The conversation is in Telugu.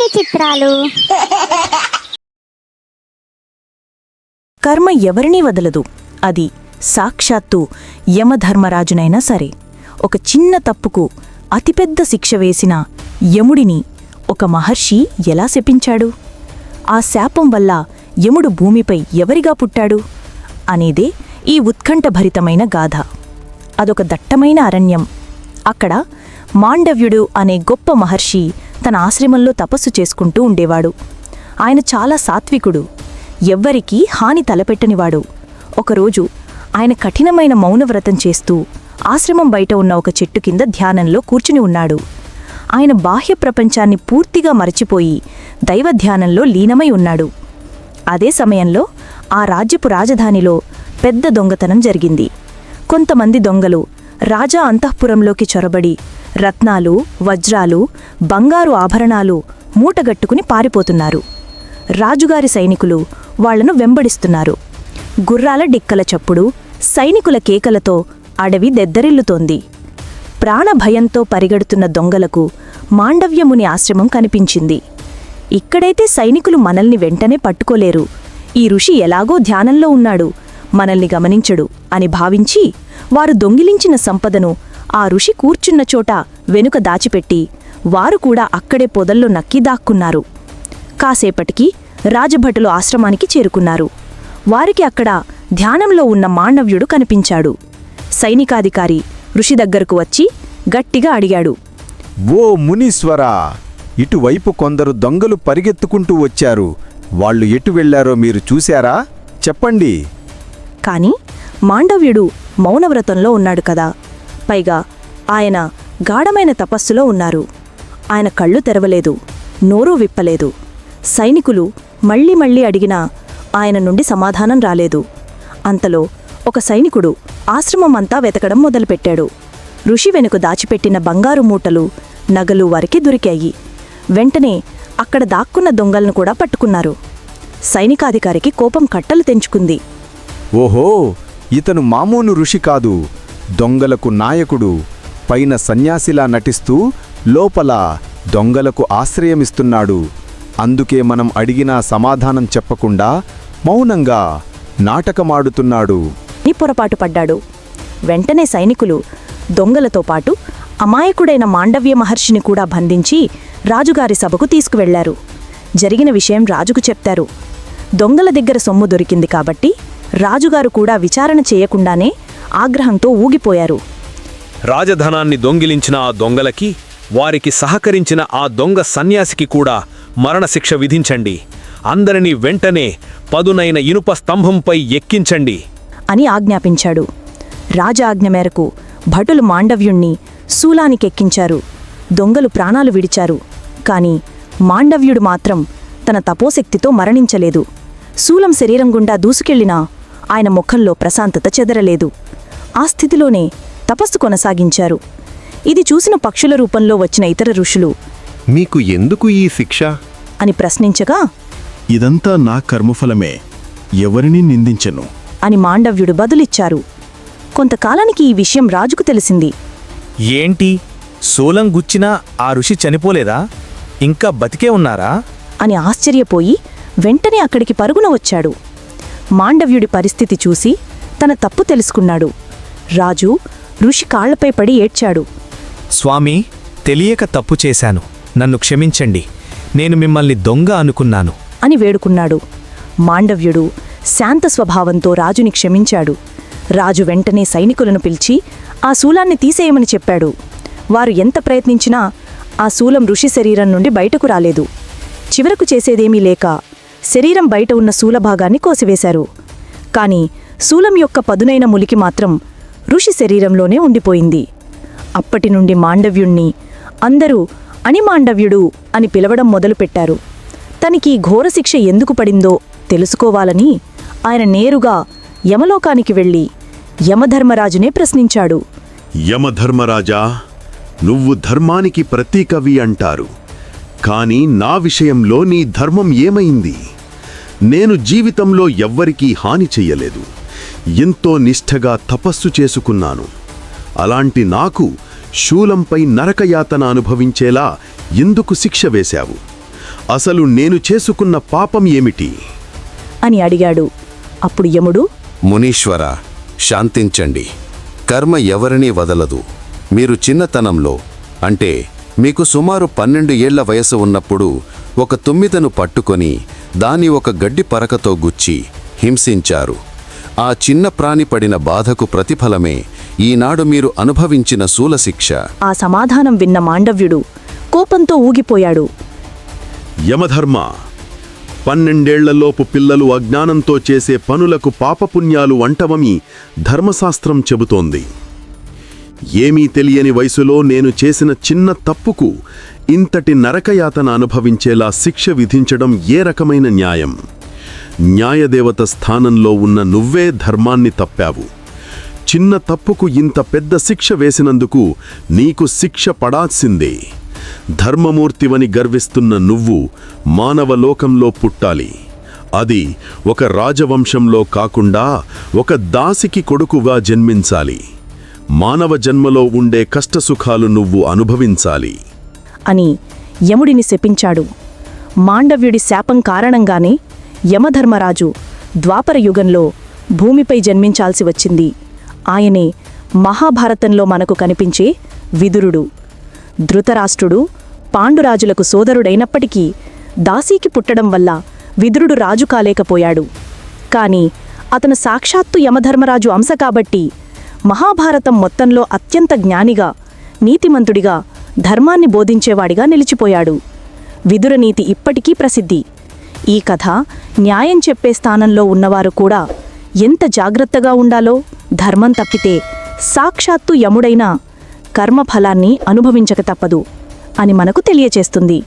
ఇన్ని చిత్రాలు? కర్మ ఎవరినీ వదలదు. అది సాక్షాత్తు యమధర్మరాజునైనా సరే. ఒక చిన్న తప్పుకు అతిపెద్ద శిక్ష వేసిన యముడిని ఒక మహర్షి ఎలా శపించాడు? ఆ శాపం వల్ల యముడు భూమిపై ఎవరిగా పుట్టాడు? అనేదే ఈ ఉత్కంఠభరితమైన గాథ. అదొక దట్టమైన అరణ్యం. అక్కడ మాండవ్యుడు అనే గొప్ప మహర్షి తన ఆశ్రమంలో తపస్సు చేసుకుంటూ ఉండేవాడు. ఆయన చాలా సాత్వికుడు. ఎవ్వరికీ హాని తలపెట్టనివాడు. ఒకరోజు ఆయన కఠినమైన మౌనవ్రతం చేస్తూ ఆశ్రమం బయట ఉన్న ఒక చెట్టు కింద ధ్యానంలో కూర్చుని ఉన్నాడు. ఆయన బాహ్య ప్రపంచాన్ని పూర్తిగా మరచిపోయి దైవధ్యానంలో లీనమై ఉన్నాడు. అదే సమయంలో ఆ రాజ్యపు రాజధానిలో పెద్ద దొంగతనం జరిగింది. కొంతమంది దొంగలు రాజా అంతఃపురంలోకి చొరబడి రత్నాలు వజ్రాలు బంగారు ఆభరణాలు మూటగట్టుకుని పారిపోతున్నారు. రాజుగారి సైనికులు వాళ్ళను వెంబడిస్తున్నారు. గుర్రాల డిక్కల చప్పుడు సైనికుల కేకలతో అడవి దెద్దరిల్లుతోంది. ప్రాణభయంతో పరిగెడుతున్న దొంగలకు మాండవ్యముని ఆశ్రమం కనిపించింది. ఇక్కడైతే సైనికులు మనల్ని వెంటనే పట్టుకోలేరు. ఈ ఋషి ఎలాగో ధ్యానంలో ఉన్నాడు మనల్ని గమనించడు అని భావించి వారు దొంగిలించిన సంపదను ఆ ఋషి కూర్చున్న చోట వెనుక దాచిపెట్టి వారు కూడా అక్కడే పొదల్లో నక్కి దాక్కున్నారు. కాసేపటికి రాజభటులు ఆశ్రమానికి చేరుకున్నారు. వారికి అక్కడ ధ్యానంలో ఉన్న మాండవ్యుడు కనిపించాడు. సైనికాధికారి ఋషి దగ్గరకు వచ్చి గట్టిగా అడిగాడు ఓ మునీశ్వరా ఇటువైపు కొందరు దొంగలు పరిగెత్తుకుంటూ వచ్చారు. వాళ్ళు ఎటు వెళ్ళారో మీరు చూశారా? చెప్పండి. కాని మాండవ్యుడు మౌనవ్రతంలో ఉన్నాడు కదా. పైగా ఆయన గాఢమైన తపస్సులో ఉన్నారు. ఆయన కళ్ళు తెరవలేదు నోరు విప్పలేదు. సైనికులు మళ్ళీ మళ్ళీ అడిగినా ఆయన నుండి సమాధానం రాలేదు. అంతలో ఒక సైనికుడు ఆశ్రమమంతా వెతకడం మొదలుపెట్టాడు. ఋషి వెనుక దాచిపెట్టిన బంగారు మూటలు నగలు వారికి దొరికాయి. వెంటనే అక్కడ దాక్కున్న దొంగలను కూడా పట్టుకున్నారు. సైనికాధికారికి కోపం కట్టలు తెంచుకుంది. ఓహో ఇతను మామూలు ఋషి కాదు. దొంగలకు నాయకుడు పైన సన్యాసిలా నటిస్తూ లోపల దొంగలకు ఆశ్రయమిస్తున్నాడు. అందుకే మనం అడిగినా సమాధానం చెప్పకుండా మౌనంగా నాటకమాడుతున్నాడు. అని పొరపాటు పడ్డాడు. వెంటనే సైనికులు దొంగలతో పాటు అమాయకుడైన మాండవ్య మహర్షిని కూడా బంధించి రాజుగారి సభకు తీసుకువెళ్ళారు. జరిగిన విషయం రాజుకు చెప్తారు. దొంగల దగ్గర సొమ్ము దొరికింది కాబట్టి రాజుగారు కూడా విచారణ చేయకుండానే ఆగ్రహంతో ఊగిపోయారు. రాజధనాన్ని దొంగిలించిన ఆ దొంగలకి వారికి సహకరించిన ఆ దొంగ సన్యాసికి కూడా మరణశిక్ష విధించండి. అందరినీ వెంటనే పదునైన ఇనుప స్తంభంపై ఎక్కించండి. అని ఆజ్ఞాపించాడు. రాజాజ్ఞ మేరకు భటులు మాండవ్యుణ్ణి శూలానికెక్కించారు. దొంగలు ప్రాణాలు విడిచారు. కాని మాండవ్యుడు మాత్రం తన తపోశక్తితో మరణించలేదు. శూలం శరీరం గుండా దూసుకెళ్ళినా ఆయన ముఖంలో ప్రశాంతత చెదరలేదు. ఆ స్థితిలోనే తపస్సు కొనసాగించారు. ఇది చూసిన పక్షుల రూపంలో వచ్చిన ఇతర ఋషులు. మీకు ఎందుకు ఈ శిక్ష? అని ప్రశ్నించగా ఇదంతా నా కర్మఫలమే. ఎవరిని నిందించను? అని మాండవ్యుడు బదులిచ్చారు. కొంతకాలానికి ఈ విషయం రాజుకు తెలిసింది. ఏంటి? శూలం గుచ్చినా ఆ ఋషి చనిపోలేదా? ఇంకా బతికే ఉన్నారా? అని ఆశ్చర్యపోయి వెంటనే అక్కడికి పరుగున వచ్చాడు. మాండవ్యుడి పరిస్థితి చూసి తన తప్పు తెలుసుకున్నాడు. రాజు ఋషి కాళ్ళపై పడి ఏడ్చాడు. స్వామి తెలియక తప్పు చేశాను. నన్ను క్షమించండి. నేను మిమ్మల్ని దొంగ అనుకున్నాను. అని వేడుకున్నాడు. మాండవ్యుడు శాంత స్వభావంతో రాజుని క్షమించాడు. రాజు వెంటనే సైనికులను పిలిచి ఆ శూలాన్ని తీసేయమని చెప్పాడు. వారు ఎంత ప్రయత్నించినా ఆ శూలం ఋషి శరీరం నుండి బయటకు రాలేదు. చివరకు చేసేదేమీ లేక శరీరం బయట ఉన్న శూలభాగాన్ని కోసివేశారు. కాని శూలం యొక్క పదునైన ములికి మాత్రం ఋషి శరీరంలోనే ఉండిపోయింది. అప్పటి నుండి మాండవ్యుణ్ణి అందరూ అణిమాండవ్యుడు అని పిలవడం మొదలుపెట్టారు. తనకి ఘోరశిక్ష ఘోర శిక్ష ఎందుకు పడిందో తెలుసుకోవాలని ఆయన నేరుగా యమలోకానికి వెళ్ళి యమధర్మరాజునే ప్రశ్నించాడు. యమధర్మరాజా నువ్వు ధర్మానికి ప్రతీకవి అంటారు. కాని నా విషయంలో నీ ధర్మం ఏమైంది? నేను జీవితంలో ఎవ్వరికీ హాని చెయ్యలేదు. ఎంతో నిష్ఠగా తపస్సు చేసుకున్నాను. అలాంటి నాకు శూలంపై నరకయాతన అనుభవించేలా ఎందుకు శిక్ష వేశావు? అసలు నేను చేసుకున్న పాపం ఏమిటి? అని అడిగాడు. అప్పుడు యముడు మునీశ్వర శాంతించండి. కర్మ ఎవరినీ వదలదు. మీరు చిన్నతనంలో అంటే మీకు సుమారు పన్నెండు ఏళ్ళ వయసు ఉన్నప్పుడు ఒక తుమ్మిదను పట్టుకొని దాని ఒక గడ్డి పరకతో గుచ్చి హింసించారు. ఆ చిన్న ప్రాణి పడిన బాధకు ప్రతిఫలమే ఈనాడు మీరు అనుభవించిన శూలశిక్ష. ఆ సమాధానం విన్న మాండవ్యుడు కోపంతో ఊగిపోయాడు. యమధర్మ పన్నెండేళ్ళలోపు పిల్లలు అజ్ఞానంతో చేసే పనులకు పాపపుణ్యాలు వంటవమి ధర్మశాస్త్రం చెబుతోంది. ఏమీ తెలియని వయసులో నేను చేసిన చిన్న తప్పుకు ఇంతటి నరకయాతన అనుభవించేలా శిక్ష విధించడం ఏ రకమైన న్యాయం? న్యాయదేవత స్థానంలో ఉన్న నువ్వే ధర్మాన్ని తప్పావు. చిన్న తప్పుకు ఇంత పెద్ద శిక్ష వేసినందుకు నీకు శిక్ష పడాల్సిందే. ధర్మమూర్తివని గర్విస్తున్న నువ్వు మానవలోకంలో పుట్టాలి. అది ఒక రాజవంశంలో కాకుండా ఒక దాసికి కొడుకుగా జన్మించాలి. మానవ జన్మలో ఉండే కష్టసుఖాలు నువ్వు అనుభవించాలి. అని యముడిని శపించాడు. మాండవ్యుడి శాపం కారణంగానే యమధర్మరాజు ద్వాపర యుగంలో భూమిపై జన్మించాల్సి వచ్చింది. ఆయనే మహాభారతంలో మనకు కనిపించే విదురుడు. ధృతరాష్ట్రుడు పాండురాజులకు సోదరుడైనప్పటికీ దాసీకి పుట్టడం వల్ల విదురుడు రాజు కాలేకపోయాడు కాని అతను సాక్షాత్తు యమధర్మరాజు అంశ కాబట్టి మహాభారతం మొత్తంలో అత్యంత జ్ఞానిగా నీతిమంతుడిగా ధర్మాన్ని బోధించేవాడిగా నిలిచిపోయాడు. విదురనీతి ఇప్పటికీ ప్రసిద్ధి. ఈ కథ న్యాయం చెప్పే స్థానంలో ఉన్నవారు కూడా ఎంత జాగ్రత్తగా ఉండాలో ధర్మం తప్పితే సాక్షాత్తు యముడైన కర్మఫలాన్ని అనుభవించక తప్పదు అని మనకు తెలియచేస్తుంది.